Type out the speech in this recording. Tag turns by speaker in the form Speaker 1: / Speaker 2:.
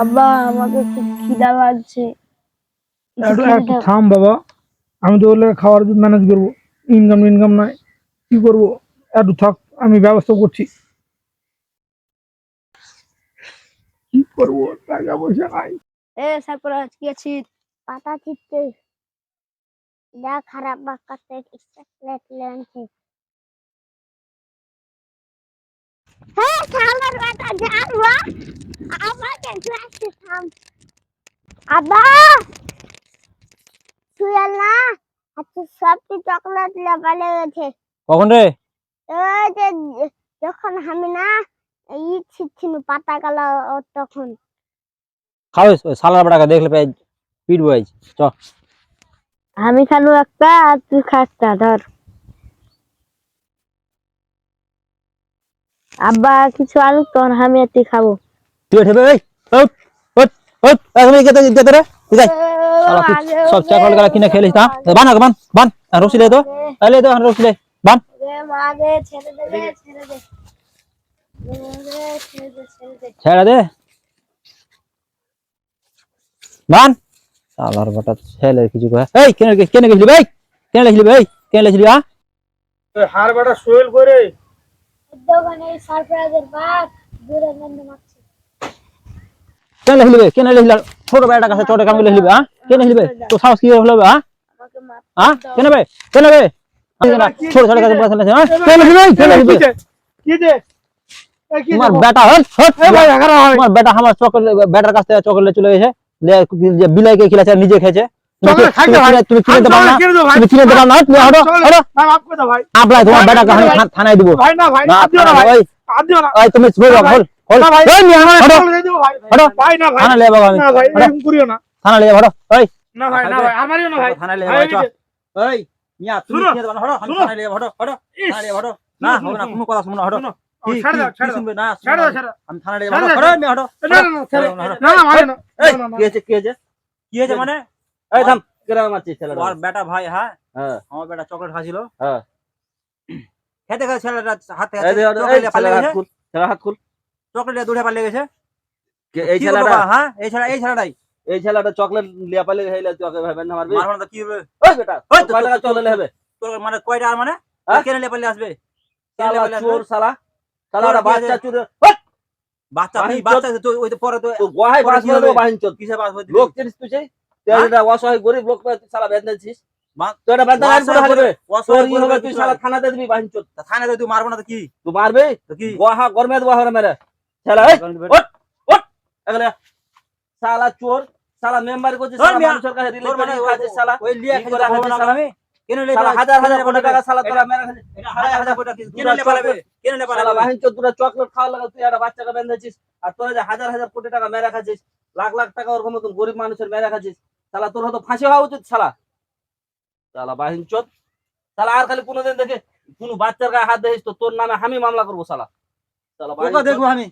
Speaker 1: আব্বা আমাকে খুব খিদা লাগছে
Speaker 2: একটু থাম বাবা আমি তো বললে খাওয়ার ম্যানেজ করব। ইনকাম ইনকাম নাই কি করব? একটু থাক আমি ব্যবস্থা করছি। কি করব? টাকা পয়সা নাই।
Speaker 1: এ সারপ্রাইজ কি আছিস
Speaker 3: পাতা ছিটতে যা খারাপ বাক্কাতে প্লেট লেনছে হ্যাঁ আমাকে থাম। আব্বা! না আচ্ছা সবটি চকলেট লেবালে গেছে
Speaker 4: কখন রে?
Speaker 3: ওই যে যখন আমি না ই ছিচ্ছিল পাতা গেল তখন।
Speaker 4: সালার দেখলে পেয়ে পিট বয়েজ চ।
Speaker 1: আমি খালু একটা তুই খাসটা ধর। আব্বা কিছু আলু তোর আমি আর তুই খাব।
Speaker 4: তুই উঠে এই ওট ওট ওট এখন এই কেতে কেতে রে তুই যাই। শালা তুই সব চকলেটগুলা কিনে খেলিস না বান আগে বান বান রসি দে তো। আলে তো রসি দে বান।
Speaker 1: মাগে ছেড়ে দে ছেড়ে দে ছেড়ে দে ছেড়ে দে।
Speaker 4: ছেড়ে দে। বান। সালার বাটা ছেলে কিছু কয় এই কেন কেন গেছিলি ভাই কেন লেছিলি ভাই কেন লেছিলি হ্যাঁ?
Speaker 2: হার বাটা সোয়েল করে
Speaker 3: দোকানে সারপ্রাইজের বাপ দূরে গন্ধ মারছে।
Speaker 4: কেন লেছিলি কেন লেছিলি ছোট বেটা কাছে ছোট কাম লেছিলি হ্যাঁ কেন লেছিলি তো সাহস কি হলো হ্যাঁ হ্যাঁ কেন ভাই কেন ভাই ছোট ছোট কাছে বসে হ্যাঁ কেন লেছিলি কেন লেছিলি
Speaker 2: কি যে?
Speaker 4: তোমার বেটা হট। হট
Speaker 2: ভাই
Speaker 4: তোমার বেটা আমার চকলেট বেটার কাছ থেকে চকলেট চলে গেছে লে যে বিলাইকে খেলেছে নিজে খেয়েছে। তুমি
Speaker 2: ভাই।
Speaker 4: কিনে- দেবা না।
Speaker 2: ভাই।
Speaker 4: তুমি কিনে দেবা না তুমি হটো হটো
Speaker 2: ভাই, ভাই
Speaker 4: আপলাই তোমার
Speaker 2: ভাই, ভাই।
Speaker 4: থা- থানায় দিব।
Speaker 2: ভাই না ভাই
Speaker 4: না
Speaker 2: দিও না ভাই
Speaker 4: ওই
Speaker 2: দিও না।
Speaker 4: ওই তুমি ছুঁয়ে দাও হল হল
Speaker 2: ভাই।
Speaker 4: ওই নিয়ে আমার হটো
Speaker 2: ভাই
Speaker 4: হটো
Speaker 2: ভাই না ভাই।
Speaker 4: থানা লিয়ে আমি।
Speaker 2: না ভাই এরকম করিও না।
Speaker 4: থানা লিয়ে হটো ওই।
Speaker 2: না ভাই না ভাই আমারও না ভাই।
Speaker 4: থানা
Speaker 2: ভাই,
Speaker 4: ভাই
Speaker 2: যে-
Speaker 4: ওই মিয়া তুমি কিনে দেবা না হটো থানা লিয়ে হটো হটো থানা লিয়ে হটো না হবে না কোনো কথা শুনো না হটো না না। আমি থানা লিয়ে হটো হটো মিয়া হটো
Speaker 2: না না না। না না ভাই না। না, না, না।
Speaker 4: কি হয়েছে কি হয়েছে? কি হয়েছে মানে
Speaker 5: এই থাম কেরাম মারছিস ছেলেটা।
Speaker 4: ওর বেটা ভাই হ্যাঁ?
Speaker 5: হ্যাঁ।
Speaker 4: আমার বেটা চকলেট খাচ্ছিল।
Speaker 5: হ্যাঁ।
Speaker 4: খেতে খেতে ছেলেটা হাতে
Speaker 5: হাত ছেলের হাত খুল।
Speaker 4: চকলেট দূরে পালিয়ে গেছে।
Speaker 5: কে- এই ছেলেটা?
Speaker 4: হ্যাঁ? এই ছেলে এই ছেলেটাই।
Speaker 5: এই ছেলেটা চকলেট লিয়া পালে খাইলে তুই ওকে ভাবেন না মারবি?
Speaker 4: মারবো না কি হবে?
Speaker 5: ওই বেটা
Speaker 4: ওই তো,
Speaker 5: চকলেট হবে?
Speaker 4: তোর মানে কয়টা আর মানে?
Speaker 5: হ্যাঁ?
Speaker 4: কেন নিয়ে পালিয়ে আসবে? আসবে?
Speaker 5: চোর
Speaker 4: চোর
Speaker 5: ওরা
Speaker 4: কি
Speaker 5: বাচ্চা
Speaker 4: আছে? বাচ্চা বাচ্চা তো ওই তো পরে তো
Speaker 5: গোহাই বাস করে বাহিন চোর।
Speaker 4: কিসে বাস
Speaker 5: লোক চিনিস তুই অসহায় গরিব লোক পেয়ে বেঁধেছিস
Speaker 4: মা-
Speaker 5: তুই এটা বেঁধে রাখবি না হারবে। তোর ই হবে তুই শালা
Speaker 4: থানা
Speaker 5: থানাতে দিবি বাহিন
Speaker 4: থানাতে তুই মারবো না তো কি?
Speaker 5: তুই মারবি?
Speaker 4: তো কি?
Speaker 5: গোহা গরমে দেবো মেরে শালা এই ওট ওট এগুলা শালা চোর শালা মেম্বার করছিস
Speaker 4: ওই
Speaker 5: শালা।
Speaker 4: লিয়া
Speaker 5: করে।
Speaker 4: আমি কেন
Speaker 5: হাজার হাজার কোটি টাকা শালা তোরা মেরে খাচ্ছিস
Speaker 4: হাজার হাজার কোটি কেন লিয়ে পালাবে কেন লিয়ে
Speaker 5: শালা বাহিন চোর তোরা চকলেট খাওয়া লাগা তুই একটা বাচ্চাকে বেঁধেছিস আর তোরা যে হাজার হাজার কোটি টাকা মেরে খাচ্ছিস লাখ লাখ টাকা ওরকম মতন গরিব মানুষের মেরে খাচ্ছিস শালা তোর হয়তো ফাঁসি হওয়া উচিত শালা শালা বাহিন চোদ শালা আর খালি কোনোদিন দেখে কোনো বাচ্চার গায়ে হাত দেখিস তো তোর নামে আমি মামলা করব শালা শালা।
Speaker 4: দেখব আমি।